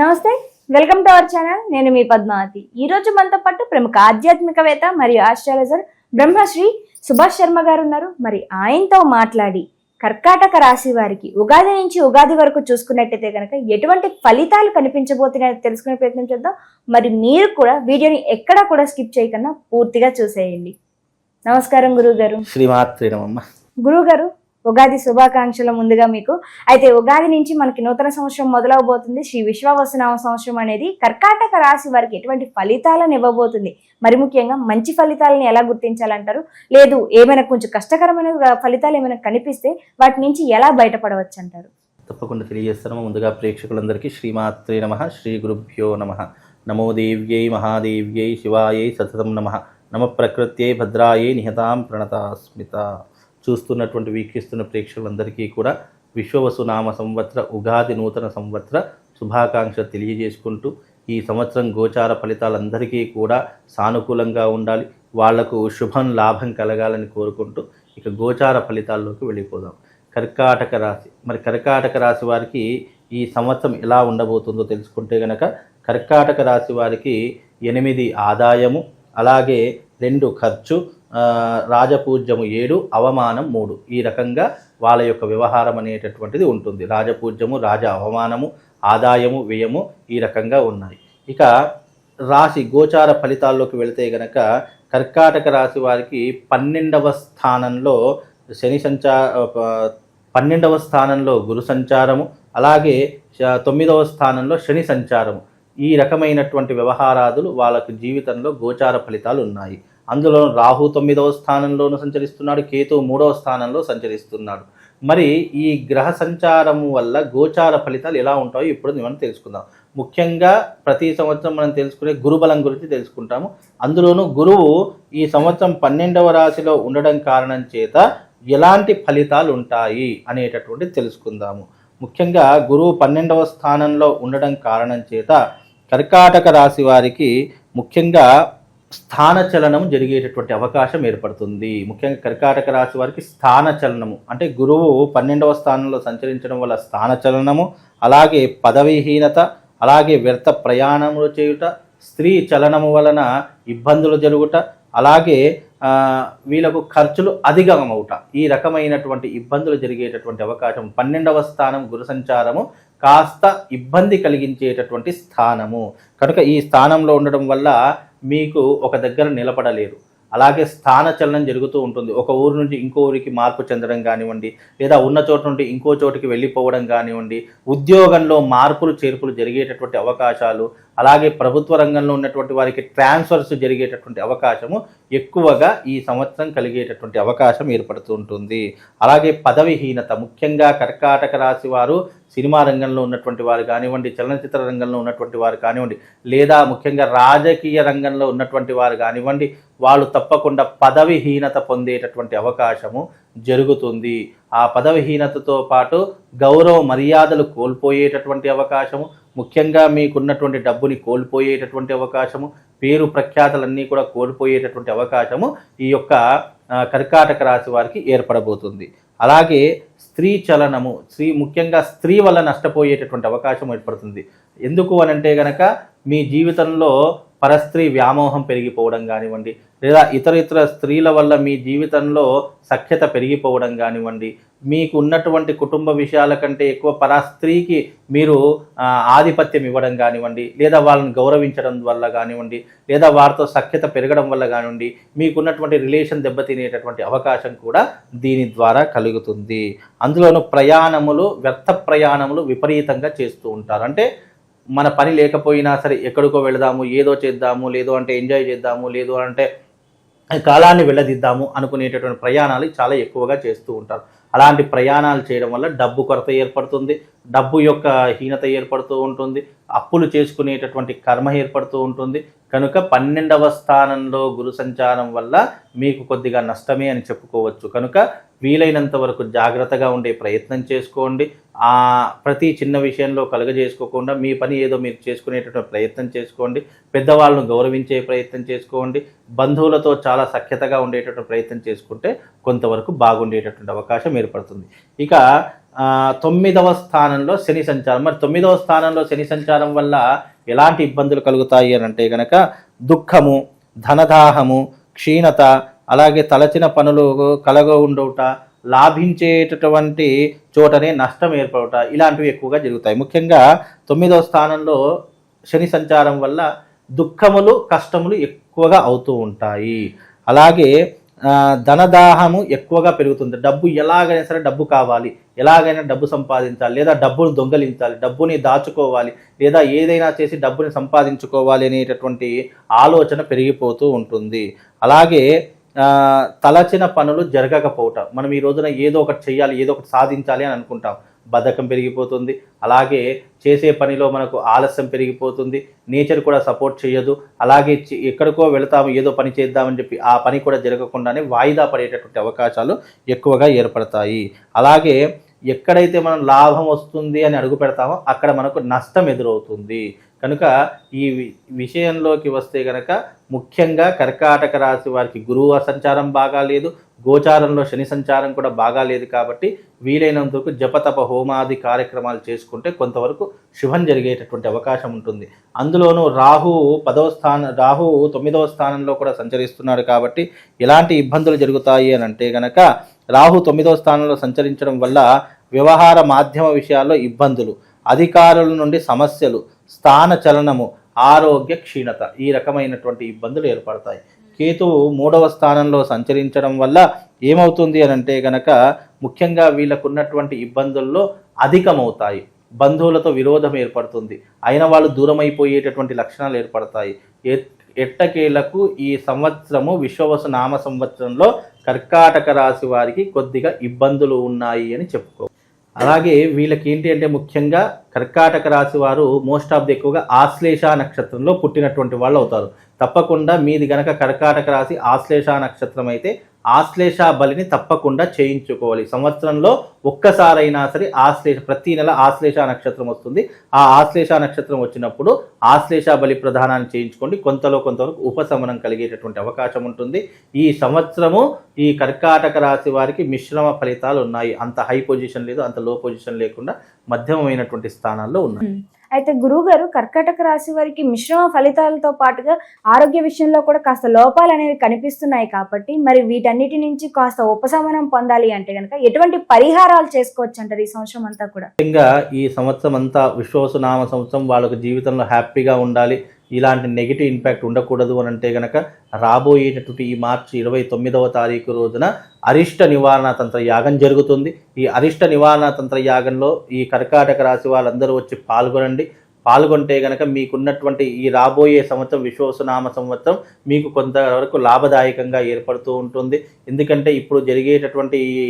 నమస్తే welcome to our channel. నేను మీ పద్మావతి. ఈ రోజు మనతో పాటు ప్రముఖ ఆధ్యాత్మికవేత్త మరియు ఆస్ట్రాలజర్ బ్రహ్మశ్రీ సుభాష్ శర్మ గారు ఉన్నారు. మరి ఆయనతో మాట్లాడి కర్కాటక రాశి వారికి ఉగాది నుంచి ఉగాది వరకు చూసుకున్నట్టయితే కనుక ఎటువంటి ఫలితాలు కనిపించబోతున్నాయో తెలుసుకునే ప్రయత్నం చేద్దాం. మరి మీరు కూడా వీడియోని ఎక్కడా కూడా స్కిప్ చేయకుండా పూర్తిగా చూసేయండి. నమస్కారం గురువు గారు శ్రీమాత్రి నమమ్మ గురువు గారు ఉగాది శుభాకాంక్షలు ముందుగా మీకు. అయితే ఉగాది నుంచి మనకి నూతన సంవత్సరం మొదలవబోతుంది. శ్రీ విశ్వావసనామ సంవత్సరం అనేది కర్కాటక రాశి వారికి ఎటువంటి ఫలితాలను ఇవ్వబోతుంది. మరి ముఖ్యంగా మంచి ఫలితాలను ఎలా గుర్తించాలంటారు? లేదు ఏమైనా కొంచెం కష్టకరమైన ఫలితాలు ఏమైనా కనిపిస్తే వాటి నుంచి ఎలా బయటపడవచ్చు అంటారు తప్పకుండా తెలియజేస్తాము ముందుగా ప్రేక్షకులందరికీ శ్రీమాత్రే నమ శ్రీ గురుభ్యో నమ. నమో దేవ్యై మహాదేవ్యై శివాయై సతతం నమ. నమ ప్రకృత్యై భద్రాయై నిహతాం ప్రణతాస్మిత. చూస్తున్నటువంటి వీక్షిస్తున్న ప్రేక్షకులందరికీ కూడా విశ్వవసునామ సంవత్సర ఉగాది నూతన సంవత్సర శుభాకాంక్షలు తెలియజేసుకుంటూ ఈ సంవత్సరం గోచార ఫలితాలందరికీ కూడా సానుకూలంగా ఉండాలి. వాళ్ళకు శుభం లాభం కలగాలని కోరుకుంటూ ఇక గోచార ఫలితాల్లోకి వెళ్ళిపోదాం. కర్కాటక రాశి. మరి కర్కాటక రాశి వారికి ఈ సంవత్సరం ఎలా ఉండబోతుందో తెలుసుకుంటే గనక కర్కాటక రాశి వారికి ఎనిమిది ఆదాయము అలాగే రెండు ఖర్చు రాజపూజ్యము ఏడు అవమానం మూడు. ఈ రకంగా వాళ్ళ యొక్క వ్యవహారం అనేటటువంటిది ఉంటుంది. రాజపూజ్యము రాజ అవమానము ఆదాయము వ్యయము ఈ రకంగా ఉన్నాయి. ఇక రాశి గోచార ఫలితాల్లోకి వెళితే గనక కర్కాటక రాశి వారికి పన్నెండవ స్థానంలో శని సంచార పన్నెండవ స్థానంలో గురు సంచారము అలాగే తొమ్మిదవ స్థానంలో శని సంచారము. ఈ రకమైనటువంటి వ్యవహారాదులు వాళ్ళకు జీవితంలో గోచార ఫలితాలు ఉన్నాయి. అందులో రాహు తొమ్మిదవ స్థానంలోనూ సంచరిస్తున్నాడు కేతు మూడవ స్థానంలో సంచరిస్తున్నాడు. మరి ఈ గ్రహ సంచారము వల్ల గోచార ఫలితాలు ఎలా ఉంటాయో ఇప్పుడు మనం తెలుసుకుందాం. ముఖ్యంగా ప్రతి సంవత్సరం మనం తెలుసుకునే గురుబలం గురించి తెలుసుకుంటాము. అందులోనూ గురువు ఈ సంవత్సరం పన్నెండవ రాశిలో ఉండడం కారణం చేత ఎలాంటి ఫలితాలు ఉంటాయి అనేటటువంటి తెలుసుకుందాము. ముఖ్యంగా గురువు పన్నెండవ స్థానంలో ఉండడం కారణం చేత కర్కాటక రాశి వారికి ముఖ్యంగా స్థాన జరిగేటటువంటి అవకాశం ఏర్పడుతుంది. ముఖ్యంగా కర్కాటక రాశి వారికి స్థాన చలనము. అంటే గురువు పన్నెండవ స్థానంలో సంచరించడం వల్ల స్థాన చలనము అలాగే పదవీహీనత అలాగే వ్యర్థ ప్రయాణములు చేయుట స్త్రీ చలనము వలన ఇబ్బందులు జరుగుట అలాగే వీళ్ళకు ఖర్చులు అధికమవుట ఈ రకమైనటువంటి ఇబ్బందులు జరిగేటటువంటి అవకాశం పన్నెండవ స్థానం గురు సంచారము కాస్త ఇబ్బంది కలిగించేటటువంటి స్థానము. కనుక ఈ స్థానంలో ఉండడం వల్ల మీకు ఒక దగ్గర నిలబడలేరు. అలాగే స్థాన చలనం జరుగుతూ ఉంటుంది. ఒక ఊరు నుంచి ఇంకో ఊరికి మార్పు చెందడం కానివ్వండి లేదా ఉన్న చోటు నుండి ఇంకో చోటుకి వెళ్ళిపోవడం కానివ్వండి ఉద్యోగంలో మార్పులు చేర్పులు జరిగేటటువంటి అవకాశాలు అలాగే ప్రభుత్వ రంగంలో ఉన్నటువంటి వారికి ట్రాన్స్ఫర్స్ జరిగేటటువంటి అవకాశము ఎక్కువగా ఈ సంవత్సరం కలిగేటటువంటి అవకాశం ఏర్పడుతూ ఉంటుంది. అలాగే పదవిహీనత ముఖ్యంగా కర్కాటక రాశి వారు సినిమా రంగంలో ఉన్నటువంటి వారు కానివ్వండి చలనచిత్ర రంగంలో ఉన్నటువంటి వారు కానివ్వండి లేదా ముఖ్యంగా రాజకీయ రంగంలో ఉన్నటువంటి వారు కానివ్వండి వాళ్ళు తప్పకుండా పదవిహీనత పొందేటటువంటి అవకాశము జరుగుతుంది. ఆ పదవిహీనతతో పాటు గౌరవ మర్యాదలు కోల్పోయేటటువంటి అవకాశము ముఖ్యంగా మీకున్నటువంటి డబ్బుని కోల్పోయేటటువంటి అవకాశము పేరు ప్రఖ్యాతలన్నీ కూడా కోల్పోయేటటువంటి అవకాశము ఈ యొక్క కర్కాటక రాశి వారికి ఏర్పడబోతుంది. అలాగే స్త్రీ చలనము స్త్రీ ముఖ్యంగా స్త్రీ వల్ల నష్టపోయేటటువంటి అవకాశం ఏర్పడుతుంది. ఎందుకు అని అంటే గనక మీ జీవితంలో పరస్త్రీ వ్యామోహం పెరిగిపోవడం కానివ్వండి లేదా ఇతర ఇతర స్త్రీల వల్ల మీ జీవితంలో సఖ్యత పెరిగిపోవడం కానివ్వండి మీకు ఉన్నటువంటి కుటుంబ విషయాల కంటే ఎక్కువ పరా స్త్రీకి మీరు ఆధిపత్యం ఇవ్వడం కానివ్వండి లేదా వాళ్ళని గౌరవించడం వల్ల కానివ్వండి లేదా వారితో సఖ్యత పెరగడం వల్ల కానివ్వండి మీకున్నటువంటి రిలేషన్ దెబ్బతినేటటువంటి అవకాశం కూడా దీని ద్వారా కలుగుతుంది. అందులోనూ ప్రయాణములు వ్యర్థ ప్రయాణములు విపరీతంగా చేస్తూ ఉంటారు. అంటే మన పని లేకపోయినా సరే ఎక్కడికో వెళదాము ఏదో చేద్దాము లేదో అంటే ఎంజాయ్ చేద్దాము లేదు అంటే కాలాన్ని వెళ్ళదిద్దాము అనుకునేటటువంటి ప్రయాణాలు చాలా ఎక్కువగా చేస్తూ ఉంటారు. అలాంటి ప్రయాణాలు చేయడం వల్ల డబ్బు కొరత ఏర్పడుతుంది డబ్బు యొక్క హీనత ఏర్పడుతూ ఉంటుంది అప్పులు చేసుకునేటటువంటి కర్మ ఏర్పడుతూ ఉంటుంది. కనుక పన్నెండవ స్థానంలో గురు సంచారం వల్ల మీకు కొద్దిగా నష్టమే అని చెప్పుకోవచ్చు. కనుక వీలైనంత వరకు జాగ్రత్తగా ఉండే ప్రయత్నం చేసుకోండి. ఆ ప్రతి చిన్న విషయంలో కలుగజేసుకోకుండా మీ పని ఏదో మీరు చేసుకునేటటువంటి ప్రయత్నం చేసుకోండి. పెద్దవాళ్ళను గౌరవించే ప్రయత్నం చేసుకోండి. బంధువులతో చాలా సఖ్యతగా ఉండేటటువంటి ప్రయత్నం చేసుకుంటే కొంతవరకు బాగుండేటటువంటి అవకాశం ఏర్పడుతుంది. ఇక తొమ్మిదవ స్థానంలో శని సంచారం. మరి తొమ్మిదవ స్థానంలో శని సంచారం వల్ల ఎలాంటి ఇబ్బందులు కలుగుతాయి అని అంటే కనుక దుఃఖము ధనదాహము క్షీణత అలాగే తలచిన పనులు కలగ ఉండవుట లాభించేటటువంటి చోటనే నష్టం ఏర్పడట ఇలాంటివి ఎక్కువగా జరుగుతాయి. ముఖ్యంగా తొమ్మిదవ స్థానంలో శని సంచారం వల్ల దుఃఖములు కష్టములు ఎక్కువగా అవుతూ ఉంటాయి. అలాగే ధనదాహము ఎక్కువగా పెరుగుతుంది. డబ్బు ఎలాగైనా సరే డబ్బు కావాలి. ఎలాగైనా డబ్బు సంపాదించాలి. లేదా డబ్బును దొంగలించాలి. డబ్బుని దాచుకోవాలి. లేదా ఏదైనా చేసి డబ్బుని సంపాదించుకోవాలి అనేటటువంటి ఆలోచన పెరిగిపోతూ ఉంటుంది. అలాగే తలచిన పనులు జరగకపోవటం. మనం ఈ రోజున ఏదో ఒకటి చేయాలి ఏదో ఒకటి సాధించాలి అని అనుకుంటాం. బద్ధకం పెరిగిపోతుంది. అలాగే చేసే పనిలో మనకు ఆలస్యం పెరిగిపోతుంది. నేచర్ కూడా సపోర్ట్ చేయదు అలాగే చి- ఎక్కడికో వెళతాము ఏదో పని చేద్దామని చెప్పి ఆ పని కూడా జరగకుండానే వాయిదా పడేటటువంటి అవకాశాలు ఎక్కువగా ఏర్పడతాయి. అలాగే ఎక్కడైతే మనం లాభం వస్తుంది అని అడుగు పెడతామో అక్కడ మనకు నష్టం ఎదురవుతుంది. కనుక ఈ విషయంలోకి వస్తే కనుక ముఖ్యంగా కర్కాటక రాశి వారికి గురువు సంచారం బాగా లేదు గోచారంలో శని సంచారం కూడా బాగా లేదు కాబట్టి వీలైనంత వరకు జపతప హోమాది కార్యక్రమాలు చేసుకుంటే కొంతవరకు శుభం జరిగేటటువంటి అవకాశం ఉంటుంది. అందులోనూ రాహు పదవ స్థానం రాహు తొమ్మిదవ స్థానంలో కూడా సంచరిస్తున్నాడు కాబట్టి ఎలాంటి ఇబ్బందులు జరుగుతాయి అని అంటే గనక రాహు తొమ్మిదవ స్థానంలో సంచరించడం వల్ల వ్యవహార మాధ్యమ విషయాల్లో ఇబ్బందులు అధికారుల నుండి సమస్యలు స్థాన చలనము ఆరోగ్య క్షీణత ఈ రకమైనటువంటి ఇబ్బందులు ఏర్పడతాయి. కేతువు మూడవ స్థానంలో సంచరించడం వల్ల ఏమవుతుంది అని అంటే గనక ముఖ్యంగా వీళ్ళకున్నటువంటి ఇబ్బందుల్లో అధికమవుతాయి. బంధువులతో విరోధం ఏర్పడుతుంది. అయిన వాళ్ళు దూరమైపోయేటటువంటి లక్షణాలు ఏర్పడతాయి. ఎ- ఎట్టకేలకు ఈ సంవత్సరము విశ్వవసు నామ సంవత్సరంలో కర్కాటక రాశి వారికి కొద్దిగా ఇబ్బందులు ఉన్నాయి అని చెప్పుకో అలాగే వీళ్ళకి ఏంటి అంటే ముఖ్యంగా కర్కాటక రాశి వారు మోస్ట్ ఆఫ్ ది ఎక్కువగా ఆశ్లేష నక్షత్రంలో పుట్టినటువంటి వాళ్ళు అవుతారు తప్పకుండా మీది గనక కర్కాటక రాశి ఆశ్లేష నక్షత్రం అయితే ఆశ్లేష బలిని తప్పకుండా చేయించుకోవాలి. సంవత్సరంలో ఒక్కసారైనా సరే ఆశ్లేష ప్రతి నెల ఆశ్లేష నక్షత్రం వస్తుంది. ఆ ఆశ్లేష నక్షత్రం వచ్చినప్పుడు ఆశ్లేష బలి ప్రధానాన్ని చేయించుకోండి. కొంతలో కొంతవరకు ఉపశమనం కలిగేటటువంటి అవకాశం ఉంటుంది. ఈ సంవత్సరము ఈ కర్కాటక రాశి వారికి మిశ్రమ ఫలితాలు ఉన్నాయి. అంత హై పొజిషన్ లేదు అంత లో పొజిషన్ లేకుండా మధ్యమైనటువంటి స్థానాల్లో ఉన్నాయి అయితే గురువు గారు రాశి వారికి మిశ్రమ ఫలితాలతో పాటుగా ఆరోగ్య విషయంలో కూడా కాస్త లోపాలు అనేవి కనిపిస్తున్నాయి కాబట్టి మరి వీటన్నిటి నుంచి కాస్త ఉపశమనం పొందాలి అంటే కనుక ఎటువంటి పరిహారాలు చేసుకోవచ్చు అంటారు ఈ సంవత్సరం అంతా కూడా? ముఖ్యంగా ఈ సంవత్సరం అంతా విశ్వాసనామ సంవత్సరం వాళ్ళకు జీవితంలో హ్యాపీగా ఉండాలి. ఇలాంటి నెగిటివ్ ఇంపాక్ట్ ఉండకూడదు అని అంటే గనక రాబోయేటటువంటి ఈ మార్చి ఇరవై తొమ్మిదవ తారీఖు రోజున అరిష్ట నివారణ తంత్ర యాగం జరుగుతుంది. ఈ అరిష్ట నివారణ తంత్ర యాగంలో ఈ కర్కాటక రాశి వాళ్ళందరూ వచ్చి పాల్గొనండి. పాల్గొంటే గనక మీకున్నటువంటి ఈ రాబోయే సంవత్సరం విశ్వసనామ సంవత్సరం మీకు కొంతవరకు లాభదాయకంగా ఏర్పడుతూ ఉంటుంది. ఎందుకంటే ఇప్పుడు జరిగేటటువంటి ఈ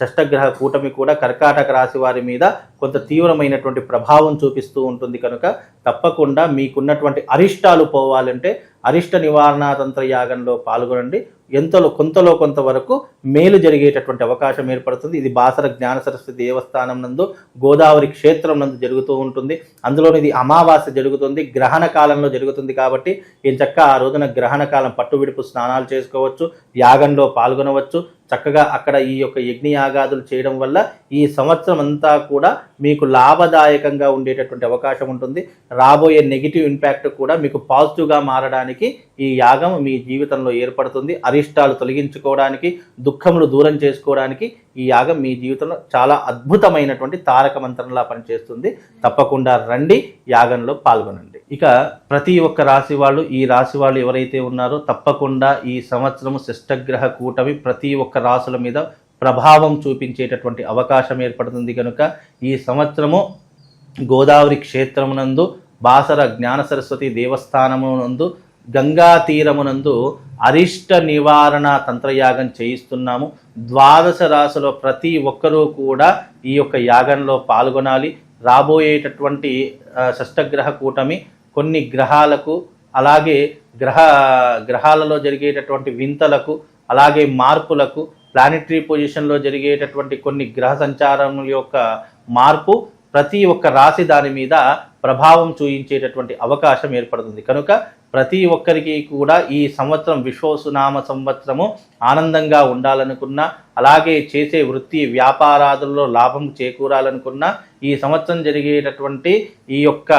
షష్టగ్రహ కూటమి కూడా కర్కాటక రాశి వారి మీద కొంత తీవ్రమైనటువంటి ప్రభావం చూపిస్తూ ఉంటుంది కనుక తప్పకుండా మీకున్నటువంటి అరిష్టాలు పోవాలంటే అరిష్ట నివారణ తంత్ర యాగంలో పాల్గొనండి. ఎంతలో కొంతలో కొంతవరకు మేలు జరిగేటటువంటి అవకాశం ఏర్పడుతుంది. ఇది బాసర జ్ఞాన సరస్వతి దేవస్థానం నందు గోదావరి క్షేత్రం నందు జరుగుతూ ఉంటుంది. అందులోని ఇది అమావాస్య జరుగుతుంది. గ్రహణ కాలంలో జరుగుతుంది కాబట్టి ఏం చక్క ఆ రోజున గ్రహణ కాలం పట్టు విడుపు స్నానాలు చేసుకోవచ్చు యాగంలో పాల్గొనవచ్చు. చక్కగా అక్కడ ఈ యొక్క యజ్ఞ యాగాదులు చేయడం వల్ల ఈ సంవత్సరం అంతా కూడా మీకు లాభదాయకంగా ఉండేటటువంటి అవకాశం ఉంటుంది. రాబోయే నెగిటివ్ ఇంపాక్ట్ కూడా మీకు పాజిటివ్గా మారడానికి ఈ యాగం మీ జీవితంలో ఏర్పడుతుంది. అరిష్టాలు తొలగించుకోవడానికి దుఃఖములు దూరం చేసుకోవడానికి ఈ యాగం మీ జీవితంలో చాలా అద్భుతమైనటువంటి తారక మంత్రంలా పనిచేస్తుంది. తప్పకుండా రండి యాగంలో పాల్గొనండి. ఇక ప్రతి ఒక్క రాశి వాళ్ళు ఈ రాశి వాళ్ళు ఎవరైతే ఉన్నారో తప్పకుండా ఈ సంవత్సరము శిష్టగ్రహ కూటమి ప్రతి ఒక్క రాసుల మీద ప్రభావం చూపించేటటువంటి అవకాశం ఏర్పడుతుంది కనుక ఈ సంవత్సరము గోదావరి క్షేత్రమునందు బాసర జ్ఞాన సరస్వతి దేవస్థానమునందు గంగా తీరమునందు అరిష్ట నివారణ తంత్రయాగం చేయిస్తున్నాము. ద్వాదశ రాశిలో ప్రతి ఒక్కరూ కూడా ఈ యొక్క యాగంలో పాల్గొనాలి. రాబోయేటటువంటి షష్టగ్రహ కూటమి కొన్ని గ్రహాలకు అలాగే గ్రహ గ్రహాలలో జరిగేటటువంటి వింతలకు అలాగే మార్పులకు ప్లానెటరీ పొజిషన్లో జరిగేటటువంటి కొన్ని గ్రహ సంచారం యొక్క మార్పు ప్రతి ఒక్క రాశి దాని మీద ప్రభావం చూయించేటటువంటి అవకాశం ఏర్పడుతుంది. కనుక ప్రతి ఒక్కరికి కూడా ఈ సంవత్సరం విశ్వసునామ సంవత్సరము ఆనందంగా ఉండాలనుకున్నా అలాగే చేసే వృత్తి వ్యాపారాదుల్లో లాభం చేకూరాలనుకున్నా ఈ సంవత్సరం జరిగేటటువంటి ఈ యొక్క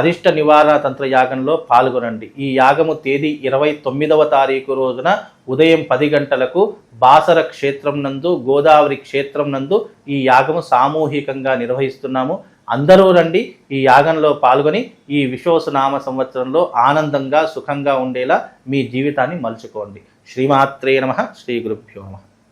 అరిష్ట నివారణ తంత్ర యాగంలో పాల్గొనండి. ఈ యాగము తేదీ ఇరవై తొమ్మిదవ తారీఖు రోజున ఉదయం పది గంటలకు బాసర క్షేత్రం నందు గోదావరి క్షేత్రం నందు ఈ యాగము సామూహికంగా నిర్వహిస్తున్నాము. అందరూ రండి ఈ యాగంలో పాల్గొని ఈ విశ్వసనామ సంవత్సరంలో ఆనందంగా సుఖంగా ఉండేలా మీ జీవితాన్ని మలుచుకోండి. శ్రీమాత్రే నమ శ్రీ గురుభ్యో నమ.